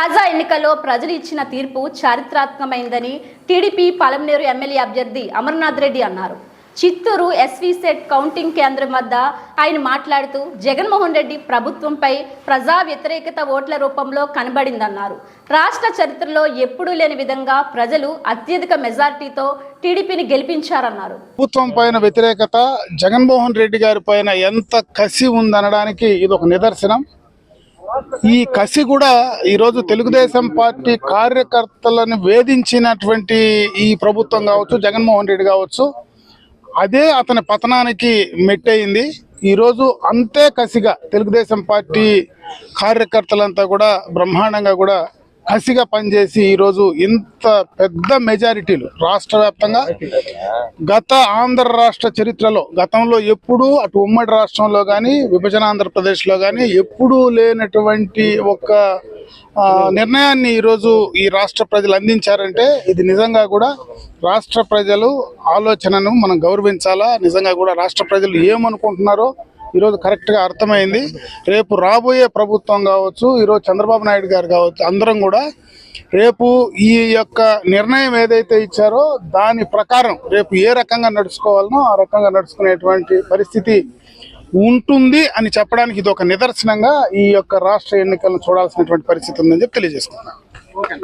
తాజా ఎన్నికల్లో ప్రజలు ఇచ్చిన తీర్పు చారిత్రాత్మకమైందని టీడీపీ పలమనేరు ఎమ్మెల్యే అభ్యర్థి అమర్నాథ్ రెడ్డి అన్నారు. చిత్తూరు ఎస్వీ సెట్ కౌంటింగ్ కేంద్రం వద్ద ఆయన మాట్లాడుతూ జగన్మోహన్ రెడ్డి ప్రభుత్వంపై ప్రజా వ్యతిరేకత ఓట్ల రూపంలో కనబడిందన్నారు. రాష్ట్ర చరిత్రలో ఎప్పుడూ లేని విధంగా ప్రజలు అత్యధిక మెజార్టీతో టీడీపీని గెలిపించారన్నారు. ప్రభుత్వం పైన వ్యతిరేకత జగన్మోహన్ రెడ్డి గారి పైన ఎంత కసి ఉందనడానికి ఇది ఒక నిదర్శనం. ఈ కసి కూడా ఈరోజు తెలుగుదేశం పార్టీ కార్యకర్తలను వేధించినటువంటి ఈ ప్రభుత్వం కావచ్చు జగన్మోహన్ రెడ్డి కావచ్చు అదే అతని పతనానికి మెట్టయింది. ఈరోజు అంతే కసిగా తెలుగుదేశం పార్టీ కార్యకర్తలంతా కూడా బ్రహ్మాండంగా కూడా కసిగా పనిచేసి ఈరోజు ఇంత పెద్ద మెజారిటీలు రాష్ట్ర వ్యాప్తంగా గత ఆంధ్ర రాష్ట్ర చరిత్రలో గతంలో ఎప్పుడూ అటు ఉమ్మడి రాష్ట్రంలో కానీ విభజన ఆంధ్రప్రదేశ్లో కానీ ఎప్పుడూ లేనటువంటి ఒక నిర్ణయాన్ని ఈరోజు ఈ రాష్ట్ర ప్రజలు అందించారంటే ఇది నిజంగా కూడా రాష్ట్ర ప్రజలు ఆలోచనను మనం గౌరవించాలా? నిజంగా కూడా రాష్ట్ర ప్రజలు ఏమనుకుంటున్నారో ఈరోజు కరెక్ట్గా అర్థమైంది. రేపు రాబోయే ప్రభుత్వం కావచ్చు ఈరోజు చంద్రబాబు నాయుడు గారు కావచ్చు అందరం కూడా రేపు ఈ యొక్క నిర్ణయం ఏదైతే ఇచ్చారో దాని ప్రకారం రేపు ఏ రకంగా నడుచుకోవాలనో ఆ రకంగా నడుచుకునేటువంటి పరిస్థితి ఉంటుంది అని చెప్పడానికి ఇది ఒక నిదర్శనంగా ఈ యొక్క రాష్ట్ర ఎన్నికలను చూడాల్సినటువంటి పరిస్థితి ఉందని చెప్పి తెలియజేసుకున్నాను